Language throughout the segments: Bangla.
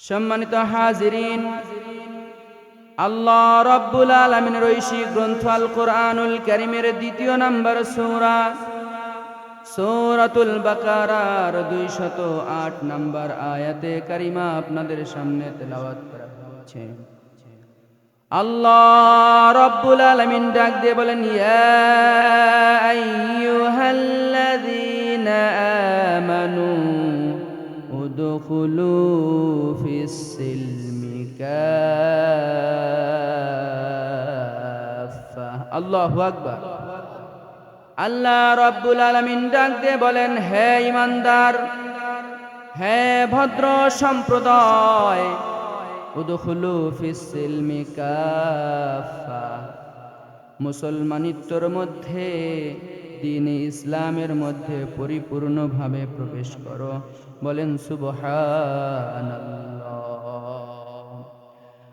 সম্মানিত হাজিরিন, আল্লাহ রব্বুল আলমিনের ঐশী গ্রন্থ আল কোরআনুল করিমের দ্বিতীয় নম্বর সূরা, সূরাতুল বাকারার দুইশত আট নম্বর আয়াতে কারিমা আপনাদের সামনে তেলাওয়াত করা হচ্ছে। আল্লাহ রব্বুল আলমিন ডাক দিয়ে বলেন, ইয়া আইয়ুহাল্লাযীনা আমানু ادخلوا في السلم كافة الله أكبر আল্লাহ রব্বুল আলমিন ডাক দিয়ে বলেন হে ইমানদার হে ভদ্র সম্প্রদায় উদখুলু ফিসিলমি কাফা মুসলমানিত্বর মধ্যে দিন ইসলামের মধ্যে পরিপূর্ণভাবে প্রবেশ করো। বলেন, সুবহানাল্লাহ।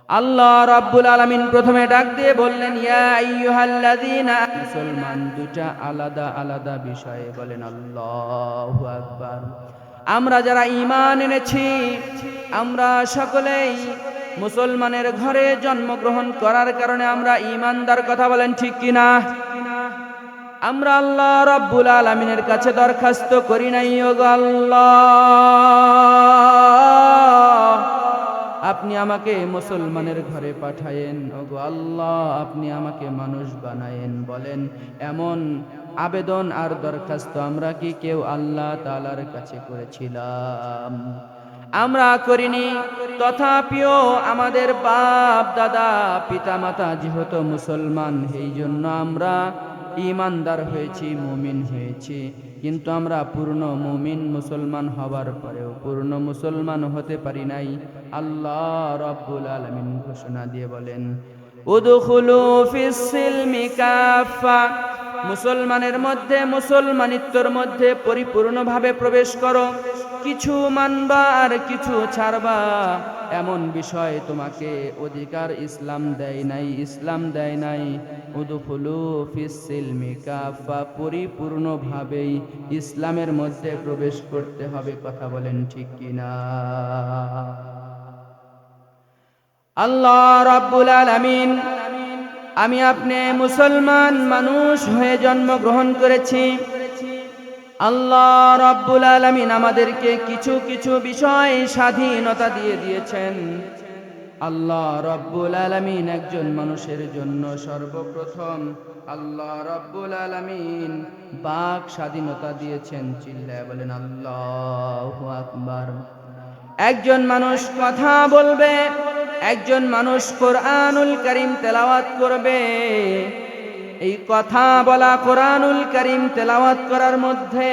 আল্লাহ রাব্বুল আলামিন প্রথমে ডাক দিয়ে বললেন মুসলমান দুটা আলাদা আলাদা বিষয়ে বলেন, আল্লাহু আকবার। আমরা যারা ঈমান এনেছি, আমরা সকলেই মুসলমানের ঘরে জন্মগ্রহণ করার কারণে আমরা ঈমানদার কথা বলেন ঠিক কিনা? আমরা আল্লাহ রাব্বুল আলামিনের কাছে দরখাস্ত করি নাই আল্লাহ। আপনি আমাকে মুসলমানের ঘরে পাঠায়েন ওগো আল্লাহ। আপনি আমাকে মানুষ বানায়েন, বলেন, এমন আবেদন আর দরখাস্ত আমরা কি কেউ আল্লাহ তালার কাছে করেছিলাম? আমরা করিনি, তথাপিও আমাদের বাপ, দাদা, পিতামাতা যেহেতু মুসলমান এই জন্য আমরা ইমানদার হয়েছি, মুমিন হয়েছি। কিন্তু আমরা পূর্ণ মুমিন মুসলমান হবার পরেও পূর্ণ মুসলমান হতে পারি নাই। আল্লাহ রব্বুল আলমিন ঘোষণা দিয়ে বলেন, উদুখুলু ফিসিল মিকাফা কাফা মুসলমানের মধ্যে, মুসলমানিত্বর মধ্যে পরিপূর্ণভাবে প্রবেশ করো। কিছু মানবা আর কিছু ছাড়বা। এমন বিষয় তোমাকে অধিকার ইসলাম দেয় নাই, ইসলাম দেয় নাই। উদুফুলু ফিসিলমি কাফা, পরিপূর্ণভাবেই ইসলামের মধ্যে প্রবেশ করতে হবে, কথা বলেন ঠিক কিনা? আল্লাহ রাব্বুল আলামিন আমি আপনি মুসলমান মানুষ হয়ে জন্মগ্রহণ করেছি। আল্লাহ রাব্বুল আলামিন আমাদেরকে কিছু কিছু বিষয় স্বাধীনতা দিয়ে দিয়েছেন। আল্লাহ রব্বুল আলামিন একজন মানুষের জন্য সর্বপ্রথম আল্লাহ রব্বুল আলামিন বাক স্বাধীনতা দিয়েছেন। চিল্লায় বলেন, আল্লাহ আকবার। একজন মানুষ কথা বলবে একজন মানুষ কোরআনুল করিম তেলাওয়াত করবে। এই কথা বলা কোরআনুল করিম তেলাওয়াত করার মধ্যে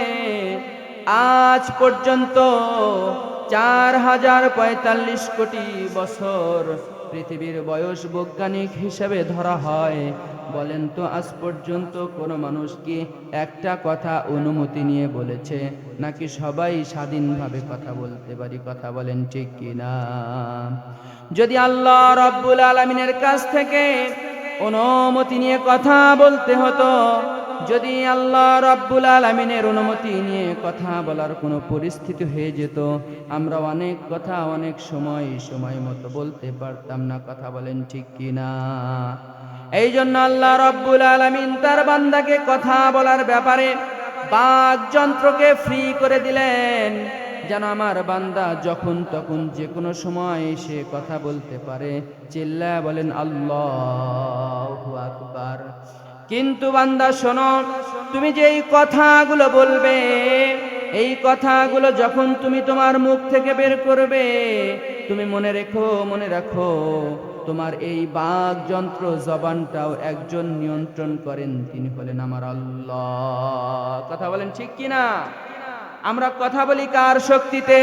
আজ পর্যন্ত চার হাজার পঁয়তাল্লিশ কোটি বছর পৃথিবীর বয়স বৈজ্ঞানিক হিসেবে ধরা হয়। বলেন তো, আজ পর্যন্ত কোনো মানুষ কি একটা কথা অনুমতি নিয়ে বলেছে, নাকি সবাই স্বাধীনভাবে কথা বলতে পারি, কথা বলেন ঠিক কিনা? যদি আল্লাহ রব্বুল আলমিনের কাছ থেকে অনুমতি নিয়ে কথা বলতে হতো যদি আল্লাহ রব্বুল আলমিনের অনুমতি নিয়ে কথা বলার কোনো পরিস্থিতি হয়ে যেত, আমরা অনেক কথা অনেক সময় সময় মতো বলতে পারতাম না, কথা বলেন ঠিক কিনা? এই জন্য আল্লাহ রব্বুল আলমিন তার বান্দাকে কথা বলার ব্যাপারে বাক যন্ত্রকে ফ্রি করে দিলেন, যেন আমার বান্দা যখন তখন যে কোনো সময় সে কথা বলতে পারে। চিল্লা বলেন, আল্লাহ আকবার। কিন্তু বান্দা, শোনো, তুমি যে এই কথাগুলো বলবে, এই কথাগুলো যখন তুমি তোমার মুখ থেকে বের করবে, তুমি মনে রেখো, মনে রাখো, তোমার এই বাঘ যন্ত্র জবানটাও একজন নিয়ন্ত্রণ করেন, তিনি হলেন আমার আল্লাহ। কথা বলেন ঠিক কিনা আমরা কথা বলি কার শক্তিতে?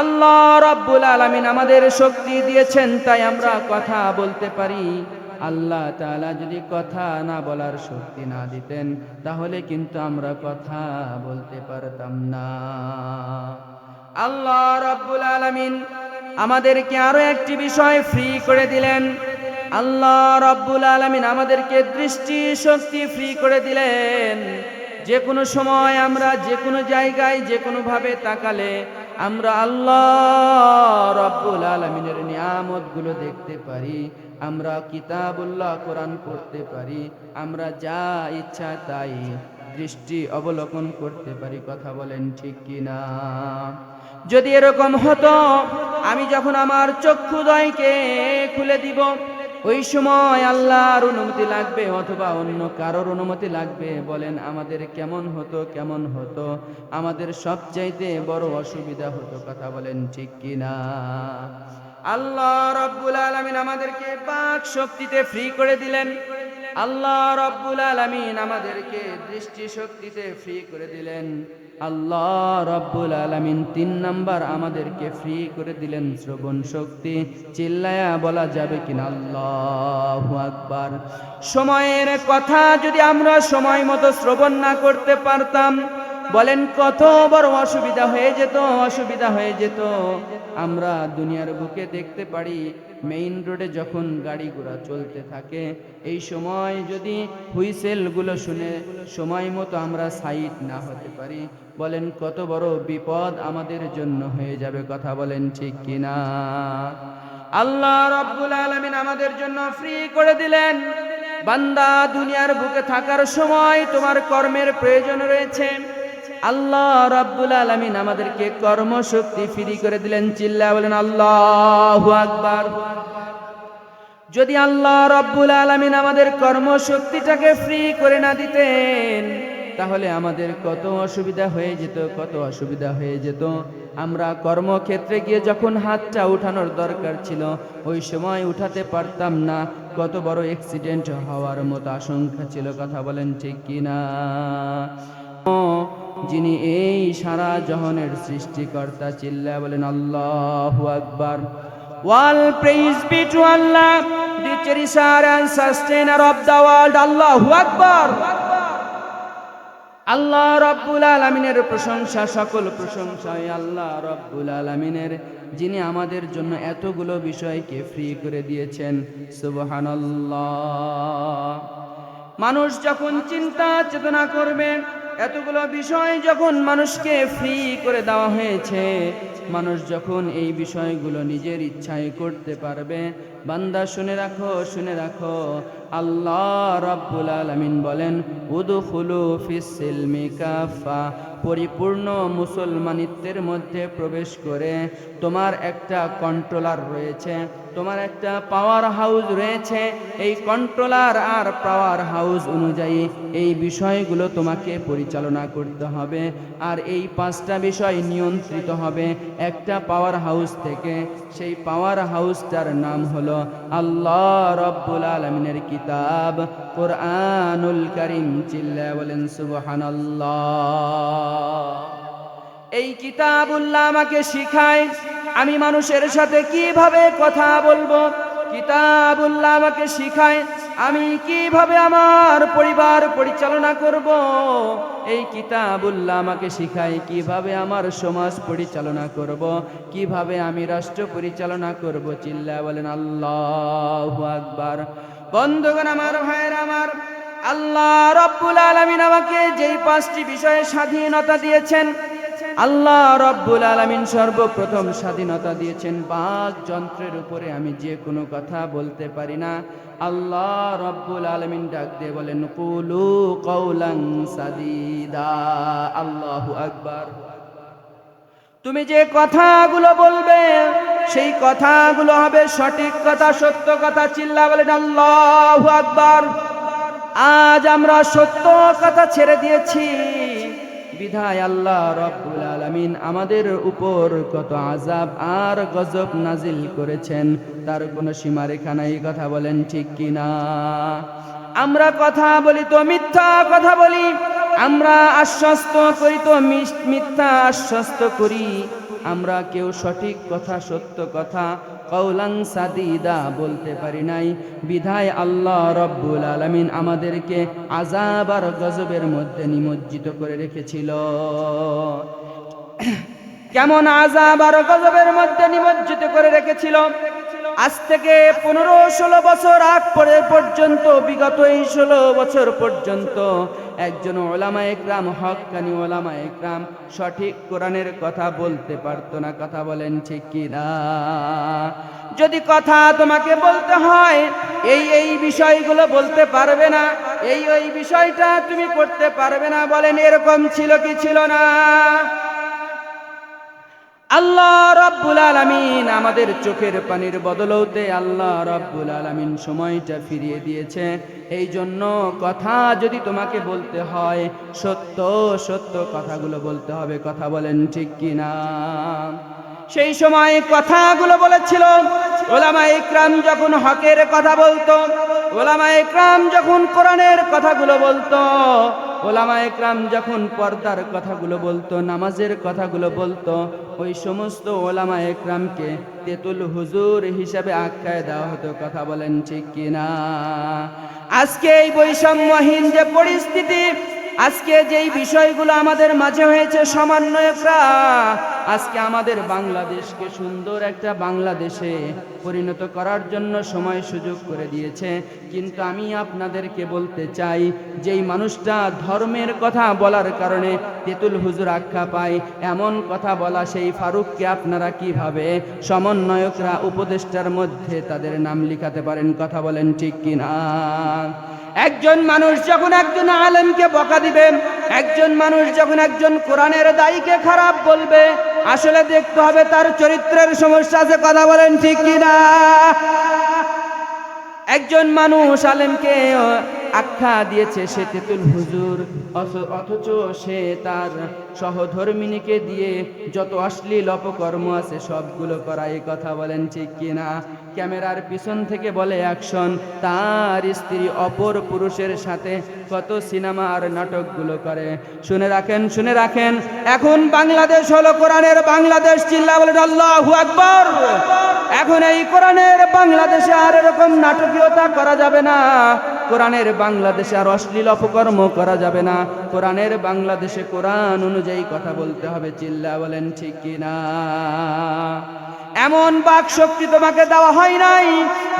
আল্লাহ রব্বুল আলমিন আমাদের শক্তি দিয়েছেন, তাই আমরা কথা বলতে পারি। আল্লাহ তালা যদি কথা না বলার শক্তি না দিতেন, তাহলে কিন্তু আমরা কথা বলতে পারতাম না। আল্লাহ রব্বুল আলমিন আমাদেরকে আরও একটি বিষয় ফ্রি করে দিলেন। আল্লাহ রব্বুল আলমিন আমাদেরকে দৃষ্টি শক্তি ফ্রি করে দিলেন। যে কোনো সময় আমরা যে কোনো জায়গায় যে কোনোভাবে তাকালে আমরা আল্লাহ রব্বুল আলমিনের নিয়ামতগুলো দেখতে পারি। আমরা কিতাবুল্লাহ কোরআন পড়তে পারি, আমরা যা ইচ্ছা তাই দৃষ্টি অবলোকন করতে পারি, কথা বলেন ঠিক কিনা? যদি এরকম হতো, আমি যখন আমার চক্ষুদয়কে খুলে দিব, ওই সময় আল্লাহর অনুমতি লাগবে অথবা অন্য কারোর অনুমতি লাগবে, বলেন আমাদের কেমন হতো কেমন হতো? আমাদের সবচাইতে বড় অসুবিধা হতো, কথা বলেন ঠিক কিনা? আল্লাহ রব্বুল আলমিন আমাদেরকে পাক শক্তিতে ফ্রি করে দিলেন। আল্লাহ রব্বুল আলমিন আমাদেরকে দৃষ্টি শক্তিতে ফ্রি করে দিলেন। আল্লাহ রব্বুল আলমিন তিন নাম্বার আমাদেরকে ফ্রি করে দিলেন শ্রবণ শক্তি। চিল্লায়া বলা যাবে কিনা? আল্লাহ আকবার। সময়ের কথা যদি আমরা সময় মতো শ্রবণ না করতে পারতাম বলেন, কত বড় অসুবিধা হয়ে যেত, অসুবিধা হয়ে যেত। আমরা দুনিয়ার বুকে দেখতে পারি, মেইন রোডে যখন গাড়ি ঘোড়া চলতে থাকে, এই সময় যদি হুইসেলগুলো শুনে সময় মতো আমরা সাইড না হতে পারি, বলেন, কত বড় বিপদ আমাদের জন্য হয়ে যাবে। কথা বলেন ঠিক কিনা? আল্লাহ রব্বুল আলমিন আমাদের জন্য ফ্রি করে দিলেন। বান্দা দুনিয়ার বুকে থাকার সময় তোমার কর্মের প্রয়োজন রয়েছে। আল্লাহ রাব্বুল আলামিন আমাদেরকে কর্মশক্তি ফ্রি করে দিলেন চিল্লা বলেন, আল্লাহু আকবার। যদি আল্লাহ রাব্বুল আলামিন আমাদের কর্মশক্তিটাকে ফ্রি করে না দিতেন, তাহলে আমাদের কত অসুবিধা হয়ে যেত, কত অসুবিধা হয়ে যেত। আমরা কর্মক্ষেত্রে গিয়ে যখন হাতটা উঠানোর দরকার ছিল, ওই সময় উঠাতে পারতাম না। কত বড় অ্যাক্সিডেন্ট হওয়ার মতো আশঙ্কা ছিল, কথা বলেন ঠিক কিনা? যিনি এই সারা জহনের সৃষ্টিকর্তা চিল্লা বলেন, আল্লাহ আকবার। All praise be to Allah the cherisher and sustainer of the world আল্লাহ আকবার। আল্লাহ রব্বুল আলমিনের প্রশংসা, সকল প্রশংসা ওই আল্লাহ রব্বুল আলমিনের, যিনি আমাদের জন্য এতগুলো বিষয়কে ফ্রি করে দিয়েছেন, সুবহানাল্লাহ। মানুষ যখন চিন্তা, চেতনা করবে এতগুলো বিষয় যখন মানুষকে ফ্রি করে দেওয়া হয়েছে, মানুষ যখন এই বিষয়গুলো নিজের ইচ্ছায় করতে পারবে বান্দা, শুনে রাখো শুনে রাখো। আল্লাহ রাব্বুল আলামিন বলেন, উদখুলু ফিস সিলমি কাফা পরিপূর্ণ মুসলমানিত্বের মধ্যে প্রবেশ করে তোমার একটা কন্ট্রোলার রয়েছে, তোমার একটা পাওয়ার হাউস রয়েছে। এই কন্ট্রোলার আর পাওয়ার হাউস অনুযায়ী এই বিষয়গুলো তোমাকে পরিচালনা করতে হবে। আর এই পাঁচটা বিষয় নিয়ন্ত্রিত হবে একটা পাওয়ার হাউস থেকে। সেই পাওয়ার হাউসটার নাম হলো আল্লাহ রব্বুল আলমিনের কিতাব কোরআনুল করিম চিল্লা বলেন সুবহান এই কিতাবুল্লাহ আমাকে শিখায়, আমি মানুষের সাথে কীভাবে কথা বলব? কিতাবুল্লাহ আমাকে শিখায়, আমি কীভাবে আমার পরিবার পরিচালনা করব? এই কিতাবুল্লাহ আমাকে শিখায় কীভাবে আমার সমাজ পরিচালনা করব, কীভাবে আমি রাষ্ট্র পরিচালনা করব চিল্লা বলেন, আল্লাহ আকবার। বন্ধুগণ আমার, ভাইয়ের আমার, আল্লাহ রব্বুল আলমিন আমাকে যেই পাঁচটি বিষয়ে স্বাধীনতা দিয়েছেন আল্লাহ রব্বুল আলমিন সর্বপ্রথম স্বাধীনতা দিয়েছেন। বাক যন্ত্রের উপরে আমি যে কোনো কথা বলতে পারি না। আল্লাহ রব্বুল আলমিন ডাক দিয়ে বলেন, কুলু কৌলাং সাদিদা, আল্লাহু আকবার। তুমি যে কথাগুলো বলবে, সেই কথাগুলো হবে সঠিক কথা, সত্য কথা। চিল্লা বলেন, আল্লাহু আকবার। আজ আমরা সত্য কথা ছেড়ে দিয়েছি। বিধায় আল্লাহ রব্বুল আলমিন আমাদের উপর কত আজাব আর গজব নাজিল করেছেন, তার কোনো সীমারেখা নাই কথা বলেন ঠিক কিনা? আমরা কথা বলি তো মিথ্যা কথা বলি, আমরা আশ্বস্ত করি তো মিথ্যা আশ্বস্ত করি। আমরা কেউ সঠিক কথা, সত্য কথা কৌলাং সাদিদা বলতে পারি নাই। বিধায় আল্লাহ রব্বুল আলমিন আমাদেরকে আজাব আর গজবের মধ্যে নিমজ্জিত করে রেখেছিল। কেমন আজাব আর গজবের মধ্যে নিমজ্জিত করে রেখেছিল? আজ থেকে পনেরো ষোলো বছর আগ পরে পর্যন্ত, বিগত এই ষোলো বছর পর্যন্ত একজন ওলামা একরাম, হকানি ওলামা একরাম, সঠিক কোরআনের কথা বলতে পারতো না। কথা বলেন ঠিক কিনা? যদি কথা তোমাকে বলতে হয়, এই এই বিষয়গুলো বলতে পারবে না, এই, ওই বিষয়টা তুমি করতে পারবে না, বলেন এরকম ছিল কি ছিল না? আল্লাহ রব্বুল আলামিন আমাদের চোখের পানির বদলতে আল্লাহ রব্বুল আলামিন সময়টা ফিরিয়ে দিয়েছে। এই জন্য কথা যদি তোমাকে বলতে হয়, সত্য সত্য কথাগুলো বলতে হবে। কথা বলেন ঠিক কি না সেই সময় কথাগুলো বলেছিল। ওলামা ইকরাম যখন হকের কথা বলতো, ওলামা ইকরাম যখন কোরআনের কথাগুলো বলতো ওলামা একরাম যখন পর্দার কথাগুলো বলতো, নামাজের কথাগুলো বলতো, ওই সমস্ত ওলামা একরামকে তেতুল হুজুর হিসাবে আখ্যায় দেওয়া হতো। কথা বলেন ঠিক কিনা? আজকে এই বৈষম্যহীন যে পরিস্থিতি আজকে যেই বিষয়গুলো আমাদের মাঝে হয়েছে সমন্বয়করা, আজকে আমাদের বাংলাদেশকে সুন্দর একটা বাংলাদেশে পরিণত করার জন্য সময় সুযোগ করে দিয়েছে। কিন্তু আমি আপনাদেরকে বলতে চাই, যেই মানুষটা ধর্মের কথা বলার কারণে তেতুল হুজুর আখ্যা পায়, এমন কথা বলা সেই ফারুককে আপনারা কীভাবে সমন্বয়করা, উপদেষ্টার মধ্যে তাদের নাম লিখাতে পারেন, কথা বলেন ঠিক কিনা? একজন মানুষ যখন একজন আলেমকে বকা দিবেন, একজন মানুষ যখন একজন কোরআনের দায়ীকে খারাপ বলবে, আসলে দেখতে হবে তার চরিত্রের সমস্যা আছে, কথা বলেন ঠিক কিনা? একজন মানুষ আলেমকে আখ্যা দিয়েছে সে তেতুল হুজুর। অথ- অথচ সে তার সহধর্মিনীকে দিয়ে যত অশ্লীল অপকর্ম আছে সবগুলো করা এই কথা বলেন ঠিক কিনা? ক্যামেরার পিছন থেকে বলে অ্যাকশন, তার স্ত্রী অপর পুরুষের সাথে কত সিনেমা আর নাটকগুলো করে। শুনে রাখেন শুনে রাখেন, এখন বাংলাদেশ হলো কোরআনের বাংলাদেশ, চিল্লা বলেন আল্লাহু আকবর। এখন এই কোরআনের বাংলাদেশে আর এরকম নাটকীয়তা করা যাবে না। কোরআনের বাংলাদেশে আর অশ্লীল অপকর্ম করা যাবে না। কোরআনের বাংলাদেশে কোরআন অনুযায়ী কথা বলতে হবে, চিল্লা বলেন ঠিক কিনা? এমন বাক শক্তি তোমাকে দেওয়া হয় নাই,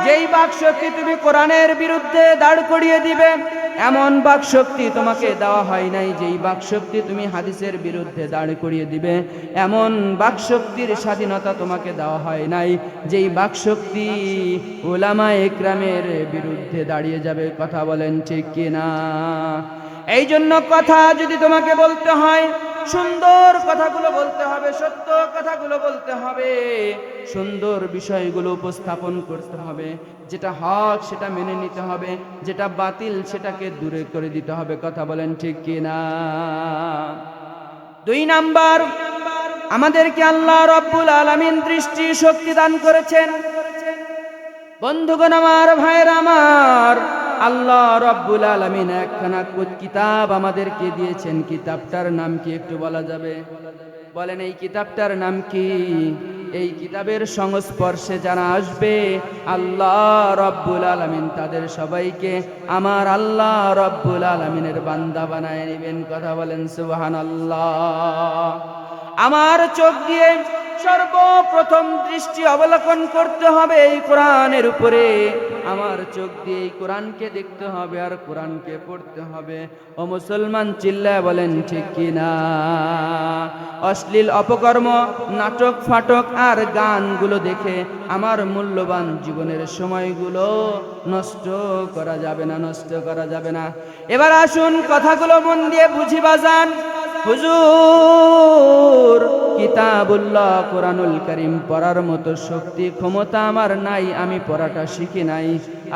যেই বাক শক্তি তুমি কোরআনের বিরুদ্ধে দাঁড় করিয়ে দিবে। এমন বাক শক্তি তোমাকে দেওয়া হয় নাই যেই বাক শক্তি তুমি হাদিসের বিরুদ্ধে দাঁড় করিয়ে দিবে। এমন বাক শক্তির স্বাধীনতা তোমাকে দেওয়া হয় নাই যেই বাক শক্তি ওলামা একরামের বিরুদ্ধে দাঁড়িয়ে যাবে। কথা বলেন ঠিক কিনা? এই জন্য কথা যদি তোমাকে বলতে হয়, সুন্দর কথাগুলো বলতে হবে, সত্য কথাগুলো বলতে হবে, সুন্দর বিষয়গুলো উপস্থাপন করতে হবে। যেটা হক সেটা মেনে নিতে হবে, যেটা বাতিল সেটাকে দূরে করে দিতে হবে, কথা বলেন ঠিক কি না? দুই নাম্বার, আমাদেরকে আল্লাহ রব্বুল আলামিন দৃষ্টি শক্তি দান করেছেন। বন্ধুগণ আমার, ভাইয়ের আমার, আল্লাহ রব্বুল আলমিন একখানা কুত- কিতাব আমাদেরকে দিয়েছেন। কিতাবটার নাম কি একটু বলা যাবে? বলেন এই কিতাবটার নাম কি? এই কিতাবের সংস্পর্শে যারা আসবে, আল্লাহ রব্বুল আলমিন তাদের সবাইকে আমার আল্লাহ রব্বুল আলমিনের বান্দা বানায় নিবেন। কথা বলেন সুবাহান আল্লাহ আমার চোখ দিয়ে সর্বপ্রথম দৃষ্টি অবলোকন করতে হবে এই কোরআনের উপরে। আমার চোখ দিয়ে এই কোরআনকে দেখতে হবে আর কোরআনকে পড়তে হবে। ও মুসলমান চিল্লায় বলেন, ঠিক কিনা অশ্লীল অপকর্ম, নাটক, ফাটক আর গানগুলো দেখে আমার মূল্যবান জীবনের সময়গুলো নষ্ট করা যাবে না, নষ্ট করা যাবে না। এবার আসুন কথাগুলো মন দিয়ে বুঝি বাজান। হুজুর, কিতাবুল্লাহ কোরআনুল করিম পড়ার মতো শক্তি, ক্ষমতা আমার নাই, আমি পড়াটা শিখি নাই।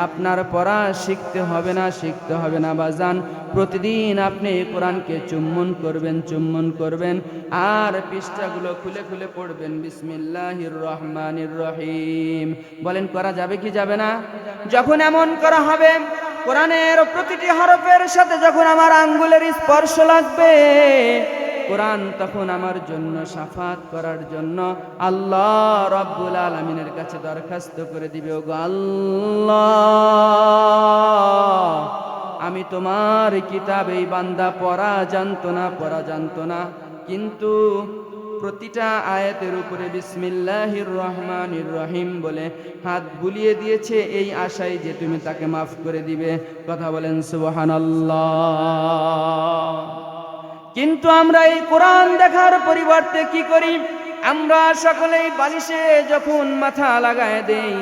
আপনার পড়া শিখতে হবে না, শিখতে হবে না, বাজান। প্রতিদিন আপনি কোরআনকে চুম্বন করবেন চুম্বন করবেন, আর পৃষ্ঠাগুলো খুলে খুলে পড়বেন। বিসমিল্লাহির রহমানির রহিম। বলেন, করা যাবে কি যাবে না? যখন এমন করা হবে কোরআনের প্রতিটি হরফের সাথে যখন আমার আঙ্গুলের স্পর্শ লাগবে, কোরআন তখন আমার জন্য সাফাত করার জন্য আল্লাহ রব্বুল আলমিনের কাছে দরখাস্ত করে দিবে, ওগো আল্লাহ। আমি তোমার কিতাব, এই বান্দা পড়া জানতো না, পড়া জানতো না। কিন্তু প্রতিটা আয়াতের উপরে বিসমিল্লাহির রহমানির রহিম বলে হাত বুলিয়ে দিয়েছে এই আশায় যে তুমি তাকে মাফ করে দিবে। কথা বলেন, সুবহানাল্লাহ। কিন্তু আমরা এই কোরআন দেখার পরিবর্তে কি করি? আমরা সকলেই বালিশে যখন মাথা লাগায় দেই,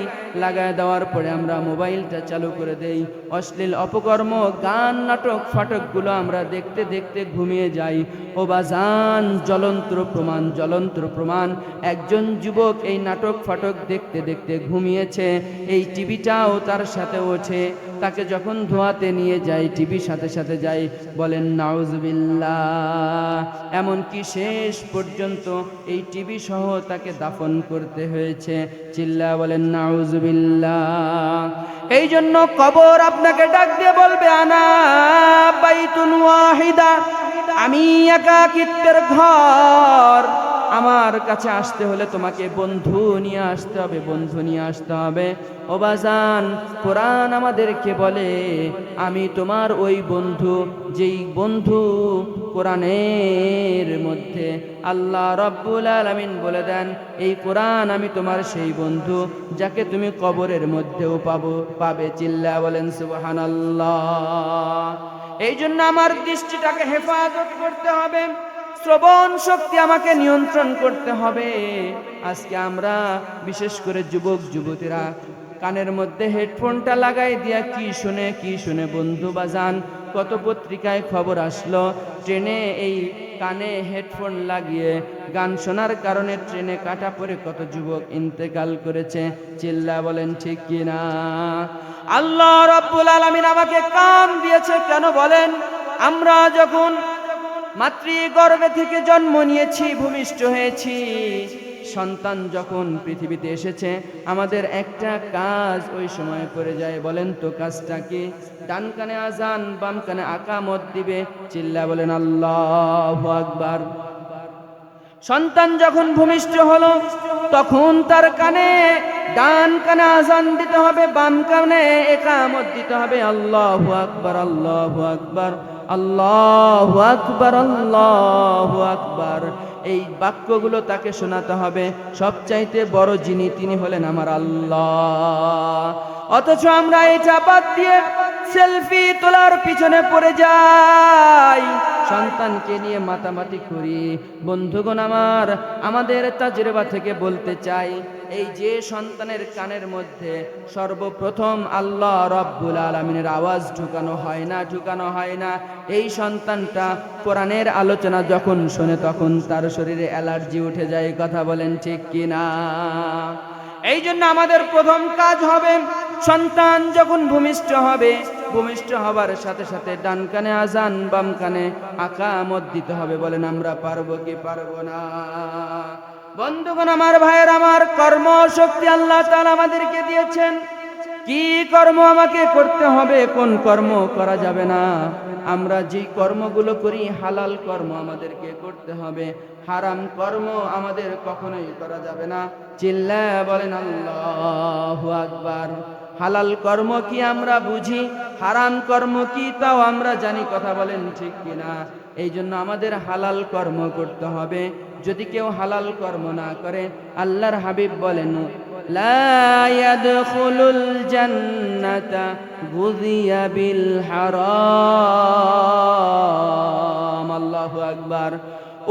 লাগায় দেওয়ার পরে আমরা মোবাইলটা চালু করে দেই। অশ্লীল অপকর্ম, গান, নাটক, ফাটকগুলো আমরা দেখতে দেখতে ঘুমিয়ে যাই। ও বাজান জ্বলন্ত প্রমাণ জ্বলন্ত প্রমাণ। একজন যুবক এই নাটক ফাটক দেখতে দেখতে ঘুমিয়েছে। এই টিভিটাও তার সাথে ওঠে। তাকে যখন ধোয়াতে নিয়ে যাই টিভির সাথে সাথে যাই, বলেন, নাউজবিল্লাহ। এমনকি শেষ পর্যন্ত এই টিভি সহ তাকে দাফন করতে হয়েছে। চিল্লা বলেন, নাউজবিল্লাহ। এই জন্য কবর আপনাকে ডাক দিয়ে বলবে, আনা বাইতুন ওয়াহিদা। আমি একাকিত্বের ঘর। আমার কাছে আসতে হলে তোমাকে বন্ধু নিয়ে আসতে হবে, বন্ধু নিয়ে আসতে হবে। ওবাজান কোরআন আমাদেরকে বলে, আমি তোমার ওই বন্ধু, যেই বন্ধু কোরআনের মধ্যে আল্লাহ রব্বুল আলামিন বলে দেন, এই কোরআন আমি তোমার সেই বন্ধু, যাকে তুমি কবরের মধ্যেও পাবো, পাবে চিল্লা বলেন সুবাহান আল্লাহ এই জন্য আমার দৃষ্টিটাকে হেফাজত করতে হবে। শ্রবণ শক্তি আমাকে নিয়ন্ত্রণ করতে হবে। আজকে আমরা বিশেষ করে যুবক, যুবতীরা কানের মধ্যে হেডফোনটা লাগাই দিয়া কি শুনে কি শুনে বন্ধু বাজান, কত পত্রিকায় খবর আসলো? ট্রেনে এই কানে হেডফোন লাগিয়ে গান শোনার কারণে ট্রেনে কাটা পরে কত যুবক ইন্তেকাল করেছে, চিল্লা বলেন ঠিক কিনা আল্লাহ রব্বুল আলামিন আমাকে কান দিয়েছে, কেন বলেন? আমরা যখন মাতৃগর্ভে থেকে জন্ম নিয়েছি, ভূমিষ্ঠ হয়েছি। সন্তান যখন পৃথিবীতে এসেছে, আমাদের একটা কাজ ওই সময় করে যায়, বলেন তো কাজটা কি? ডান কানে আজান, বাম কানে আকামত দিবে, চিল্লা বলেন আল্লাহ আকবার। সন্তান যখন ভূমিষ্ঠ হলো, তখন তার কানে ডান কানে আজান দিতে হবে, বাম কানে একামত দিতে হবে, আল্লাহ আকবার আল্লাহ আকবার। আল্লাহ আকবার আল্লাহ আকবার। এই বাক্যগুলো তাকে শোনাতে হবে। সবচাইতে বড় যিনি, তিনি হলেন আমার আল্লাহ। অথচ আমরা এই বাদ দিয়ে সেলফি তোলার পিছনে পড়ে যাই। সন্তানকে নিয়ে মাতামাতি করি। বন্ধুগণ আমার, আমাদের তাজরেবা থেকে বলতে চাই এই যে সন্তানের কানের মধ্যে সর্বপ্রথম আল্লাহ রব্বুল আলমিনের আওয়াজ ঢুকানো হয় না, ঢুকানো হয় না। এই সন্তানটা কোরআনের আলোচনা যখন শোনে তখন তার শরীরে অ্যালার্জি উঠে যায়, কথা বলেন ঠিক কিনা? এই জন্য আমাদের প্রথম কাজ হবে, সন্তান যখন ভূমিষ্ঠ হবে, ভূমিষ্ঠ হবার সাথে সাথে ডান কানে আজান, বাম কানে আকামত দিতে হবে, বলেন আমরা পারব কি পারব না? বন্ধুগণ, আমার ভাইয়ের আমার কর্ম শক্তি আল্লাহ আমাদেরকে দিয়েছেন। কি কর্ম আমাকে করতে হবে, কোন কর্ম করা যাবে না। আমরা যে কর্মগুলো করি, হালাল কর্ম আমাদেরকে করতে হবে। হারাম কর্ম আমাদের কখনোই করা যাবে না। চিল্লা বলেন, আল্লাহু আকবার। হালাল কর্ম কি আমরা বুঝি, হারাম কর্ম কি তাও আমরা জানি, কথা বলেন ঠিক কিনা? এই জন্য আমাদের হালাল কর্ম করতে হবে। যদি কেউ হালাল কর্ম না করে, আল্লাহর হাবিব বলেন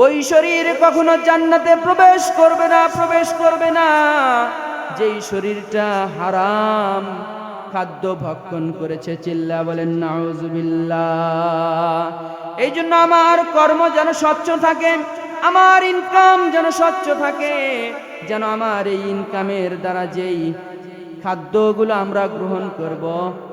ওই শরীর কখনো জান্নাতে প্রবেশ করবে না, প্রবেশ করবে না। যেই শরীরটা হারাম, খাদ্য ভক্ষণ করেছে, চিল্লা বলেন নাউজুবিল্লাহ এই জন্য আমার কর্ম যেন স্বচ্ছ থাকে। আমার ইনকাম যেন স্বচ্ছ থাকে, যেন আমার এই ইনকামের দ্বারা যেই খাদ্যগুলো আমরা গ্রহণ করব,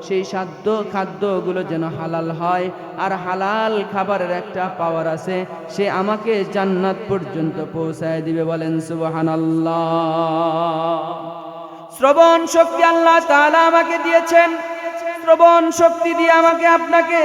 সেই সাধ্য খাদ্যগুলো যেন হালাল হয়। আর হালাল খাবারের একটা পাওয়ার আছে, সে আমাকে জান্নাত পর্যন্ত পৌঁছায় দিবে বলেন সুবহানাল্লাহ। শ্রবণ শক্তি আল্লাহ তাআলা আমাকে দিয়েছেন। শ্রবণ শক্তি দিয়ে আমাকে আপনাকে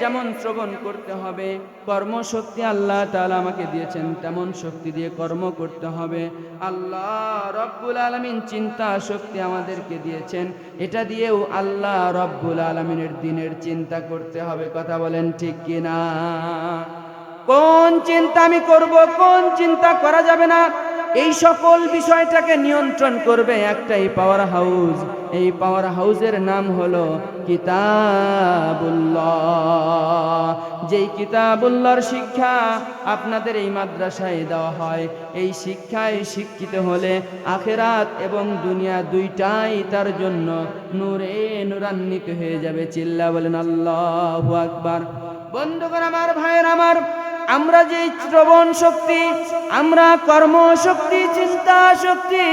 যেমন শ্রবণ করতে হবে, কর্মশক্তি আল্লাহ তালা আমাকে দিয়েছেন, তেমন শক্তি দিয়ে কর্ম করতে হবে। আল্লাহ রব্বুল আলমিন চিন্তা শক্তি আমাদেরকে দিয়েছেন, এটা দিয়েও আল্লাহ রব্বুল আলমিনের দিনের চিন্তা করতে হবে, কথা বলেন ঠিক কিনা? কোন চিন্তা আমি করব, কোন চিন্তা করা যাবে না? এই সকল বিষয়টাকে নিয়ন্ত্রণ করবে একটাই পাওয়ার হাউস এই পাওয়ার হাউসের নাম হলো কিতাবুল্লাহ। যেই কিতাবুল্লাহর শিক্ষা আপনাদের এই মাদ্রাসায় দেওয়া হয়, এই শিক্ষায় শিক্ষিত হলে আখেরাত এবং দুনিয়া দুইটাই তার জন্য নূরে নূরান্বিত হয়ে যাবে। চিল্লা বলেন, আল্লাহ আকবার। বন্ধুগণ, আমার ভাইয়ের, আমার আমরা যে শ্রবণ শক্তি, আমরা কর্ম শক্তি, চিন্তা শক্তি,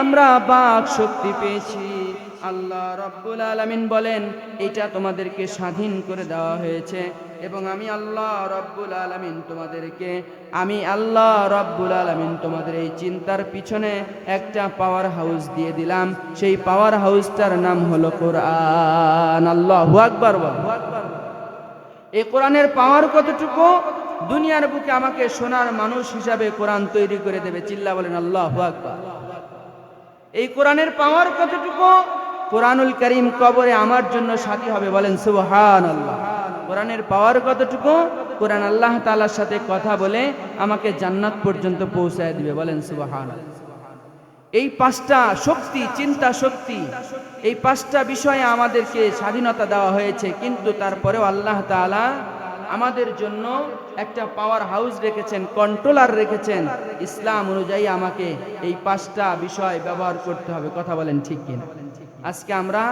আমরা বাক শক্তি পেয়েছি। আল্লাহ রব্বুল আলামিন বলেন, এটা তোমাদেরকে স্বাধীন করে দেওয়া হয়েছে এবং আমি আল্লাহ রব্বুল আলামিন তোমাদেরকে, আমি আল্লাহ রব্বুল আলামিন তোমাদের এই চিন্তার পিছনে একটা পাওয়ার হাউস দিয়ে দিলাম। সেই পাওয়ার হাউসটার নাম হলো কোরআন। আল্লাহ বল। এই কোরআনের পাওয়ার কতটুকু? দুনিয়ার বুকে আমাকে সোনার মানুষ হিসাবে কোরআন তৈরি করে দেবে। চিল্লা বলেন, আল্লাহ এই কোরআনের পাওয়ার কতটুকু? কোরআনুল করিম কবরে আমার জন্য সাথী হবে বলেন সুবহান আল্লাহ কোরআনের পাওয়ার কতটুকু? কোরআন আল্লাহ তাআলার সাথে কথা বলে আমাকে জান্নাত পর্যন্ত পৌঁছায় দিবে বলেন সুবহান এই পাঁচটা শক্তি, চিন্তা শক্তি, এই পাঁচটা বিষয়ে আমাদেরকে স্বাধীনতা দেওয়া হয়েছে, কিন্তু তারপরেও আল্লাহ তাআলা আমাদের জন্য একটা পাওয়ার হাউস রেখেছেন কন্ট্রোলার রেখেছেন। ইসলাম অনুযায়ী আমাকে এই পাঁচটা বিষয় ব্যবহার করতে হবে, কথা বলেন ঠিক কিনা? আজকে আমরা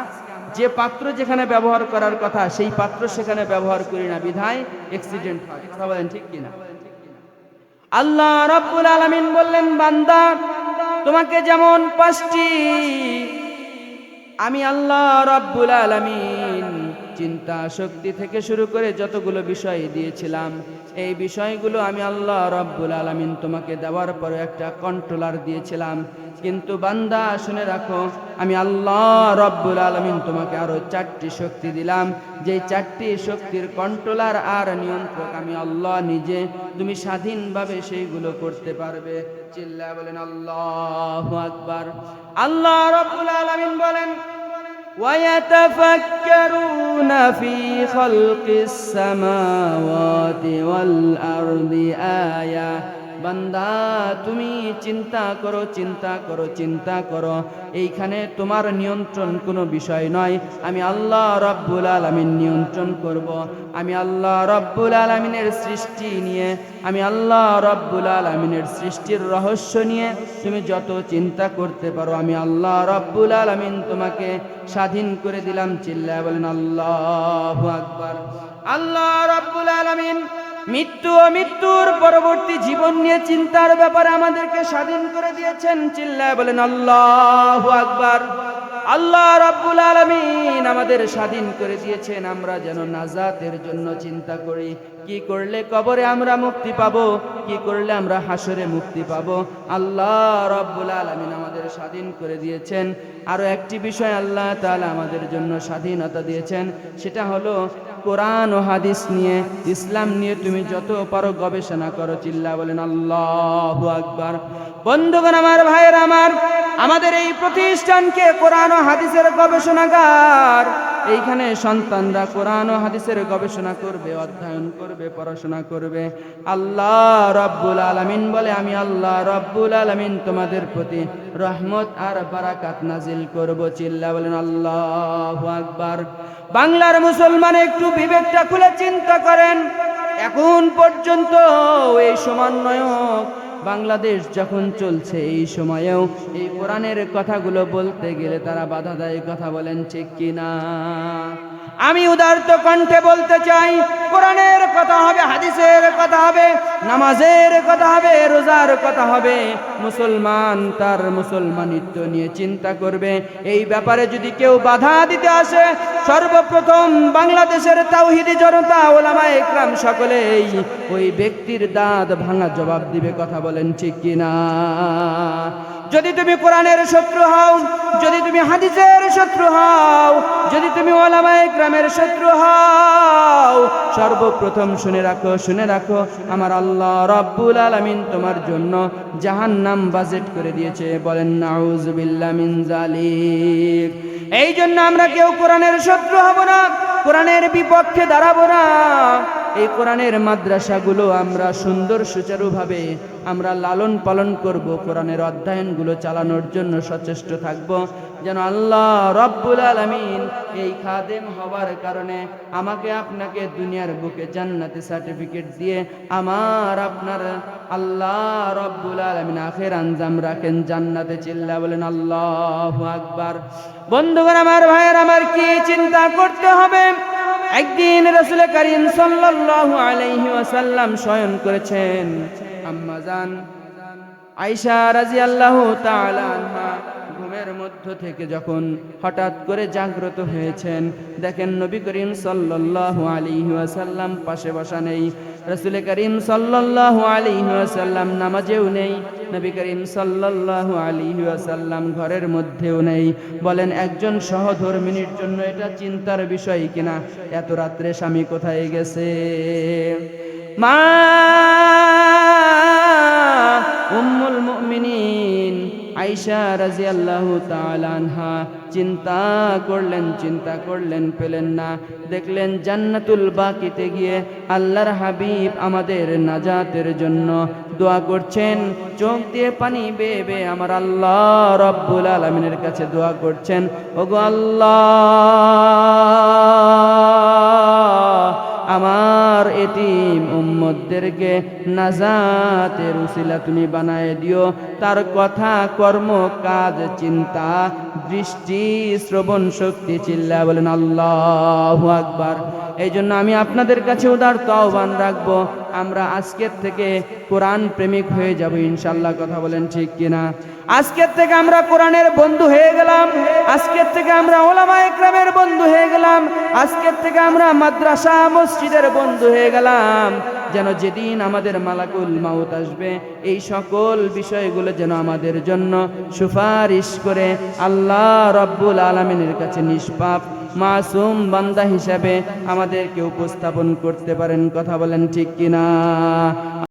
যে পাত্র যেখানে ব্যবহার করার কথা, সেই পাত্র সেখানে ব্যবহার করি না, বিধায় অ্যাক্সিডেন্ট হয়, কথা বলেন ঠিক কিনা? আল্লাহ রাব্বুল আলামিন বললেন, বান্দা, তোমাকে যেমন পাঁচটি, আমি আল্লাহ রাব্বুল আলামিন চিন্তা শক্তি থেকে শুরু করে যতগুলো বিষয় দিয়েছিলাম, এই বিষয়গুলো আমি আল্লাহ রাব্বুল আলামিন তোমাকে দেওয়ার পরে একটা কন্ট্রোলার দিয়েছিলাম। কিন্তু বান্দা, শুনে রাখো, আমি আল্লাহ রব্বুল আলামিন তোমাকে আরও চারটি শক্তি দিলাম। যে চারটি শক্তির কন্ট্রোলার আর নিয়ন্ত্রক আমি আল্লাহ নিজে, তুমি স্বাধীনভাবে সেইগুলো করতে পারবে। চিল্লা বলেন, আল্লাহ আকবার। আল্লাহ রব্বুল আলামিন বলেন ويتفكرون في خلق السماوات والأرض آية বান্দা, তুমি চিন্তা করো চিন্তা করো চিন্তা করো। এইখানে তোমার নিয়ন্ত্রণ কোনো বিষয় নয়। আমি আল্লাহ রব্বুল আলমিন নিয়ন্ত্রণ করব। আমি আল্লাহ রব্বুল আলমিনের সৃষ্টি নিয়ে, আমি আল্লাহ রব্বুল আলমিনের সৃষ্টির রহস্য নিয়ে তুমি যত চিন্তা করতে পারো, আমি আল্লাহ রব্বুল আলমিন তোমাকে স্বাধীন করে দিলাম। চিল্লা বলেন, আল্লাহ আকবার। আল্লাহ রব্বুল আলমিন মৃত্যু ও মৃত্যুর পরবর্তী জীবন নিয়ে চিন্তার ব্যাপারে আমাদেরকে স্বাধীন করে দিয়েছেন, চিল্লায় বলেন, আল্লাহ আকবার। আল্লাহ রাব্বুল আলামিন আমাদের স্বাধীন করে দিয়েছেন, আমরা যেন নাজাতের জন্য চিন্তা করি। কি করলে কবরে আমরা মুক্তি পাবো? কি করলে আমরা হাসরে মুক্তি পাবো? আল্লাহ রাব্বুল আলামিন আমাদের স্বাধীন করে দিয়েছেন। আরও একটি বিষয় আল্লাহ তাআলা আমাদের জন্য স্বাধীনতা দিয়েছেন, সেটা হলো কোরআন ও হাদিস নিয়ে, ইসলাম নিয়ে তুমি যত পারো গবেষণা করো, চিল্লা বলেন, আল্লাহ আকবার। বন্ধুগণ আমার, ভাইয়ের আমার, আমাদের এই প্রতিষ্ঠানকে কোরআন ও হাদিসের গবেষণাগার এইখানে সন্তানরা কোরআন ও হাদিসের গবেষণা করবে, অধ্যয়ন করবে, পড়াশোনা করবে। আল্লাহ রব্বুল আলামিন বলে, আমি আল্লাহ রব্বুল আলামিন তোমাদের প্রতি রহমত আর বারাকাত নাজিল করব। চিল্লা বলেন, আল্লাহ আকবার। বাংলার মুসলমান একটু বিবেকটা খুলে চিন্তা করেন, এখন পর্যন্ত এই সমন্বয়ক বাংলাদেশ যখন চলছে এই সময়েও এই কোরআনের কথাগুলো বলতে গেলে তারা বাধা দেয়, কথা বলেন ঠিক কিনা? আমি উদার্ত কণ্ঠে বলতে চাই, কোরআনের কথা হবে, হাদিসের কথা হবে, নামাজের কথা হবে, রোজার কথা হবে। মুসলমান তার মুসলমানিত্ব নিয়ে চিন্তা করবে। এই ব্যাপারে যদি কেউ বাধা দিতে আসে, সর্বপ্রথম বাংলাদেশের তাওহিদি জনতা ওলামা একরাম সকলেই ওই ব্যক্তির দাঁত ভাঙা জবাব দিবে, কথা বলেন ঠিক কিনা? যদি তুমি কোরআনের শত্রু হও, যদি তুমি হাদিসের শত্রু হও, যদি তুমি ওলামায়ে গ্রামের শত্রু হও, সর্বপ্রথম শুনে রাখো শুনে রাখো, আমার আল্লাহ রব্বুল আলামিন তোমার জন্য জাহান্নাম বাজেট করে দিয়েছে। বলেন নাউজুবিল্লাহ মিন জালিক এই জন্য আমরা কেউ কোরআনের শত্রু হব না, কোরআনের বিপক্ষে দাঁড়াবো না। এই কোরআনের মাদ্রাসাগুলো আমরা সুন্দর সুচারুভাবে আমরা লালন পালন করব, কোরআনের অধ্যয়নগুলো চালানোর জন্য সচেষ্ট থাকব। যেন আল্লাহ রব্বুল আলমিন এই খাদেম হওয়ার কারণে আমাকে আপনাকে দুনিয়ার বুকে জান্নাতে সার্টিফিকেট দিয়ে আমার আপনার আল্লাহ রব্বুল আলমিন আখের আঞ্জাম রাখেন। জান্নাতে চিল্লা বলেন, আল্লাহ আকবার। বন্ধুগণ, আমার ভাইয়ের, আমার কি চিন্তা করতে হবে? একদিন রসুল করিম সাল্লাল্লাহু আলাইহি ওয়াসাল্লাম শয়ন করেছেন। আম্মা জান আয়েশা রাদিয়াল্লাহু তাআলা ঘুমের মধ্য থেকে যখন হঠাৎ করে জাগ্রত হয়েছেন, দেখেন নবী করিম সাল্লাল্লাহু আলাইহি ওয়াসাল্লাম পাশে বসা নেই। রসুল করিম সাল্লাল্লাহু আলাইহি ওয়াসাল্লাম নামাজেও নেই। নবী করিম সাল্লাল্লাহু আলাইহি ওয়াসাল্লাম ঘরের মধ্যেও নেই। বলেন, একজন সহধর্মিনীর জন্য এটা চিন্তার বিষয় কিনা? এত রাত্রে স্বামী কোথায় গেছে? মা, উম্মুল মুমিনিন আয়েশা রাদিয়াল্লাহু আল্লাহ আনহা চিন্তা করলেন চিন্তা করলেন, পেলেন না। দেখলেন জান্নাতুল বাকিতে গিয়ে আল্লাহর হাবিব আমাদের নাজাতের জন্য দোয়া করছেন। চোখ দিয়ে পানি বেয়ে আমার আল্লাহ রব্বুল আলমিনের কাছে দোয়া করছেন, ওগো আল্লাহ, আমার এতিম উম্মতদেরকে নাজাতের উসিলা তুমি বানায় দিও। তার কথা, কর্ম, কাজ, চিন্তা, দৃষ্টি, শ্রবণ শক্তি চিল্লা বলেন, আল্লাহ আকবার। এই জন্য আমি আপনাদের কাছে উদার আহ্বান রাখব। আমরা আজকের থেকে কোরআন প্রেমিক হয়ে যাব ইনশাল্লাহ কথা বলেন ঠিক কিনা। আজকের থেকে আমরা কোরআনের বন্ধু হয়ে গেলাম। আজকের থেকে আমরা ওলামা একরামের বন্ধু হয়ে গেলাম। আজকের থেকে আমরা মাদ্রাসা, মসজিদের বন্ধু হয়ে গেলাম। যেন যেদিন আমাদের মালাকুল মাউত আসবে, এই সকল বিষয়গুলো যেন আমাদের জন্য সুপারিশ করে আল্লাহ রব্বুল আলমিনের কাছে নিষ্পাপ, মাসুম বান্দা হিসাবে আমাদেরকে উপস্থাপন করতে পারেন। কথা বলেন ঠিক কিনা?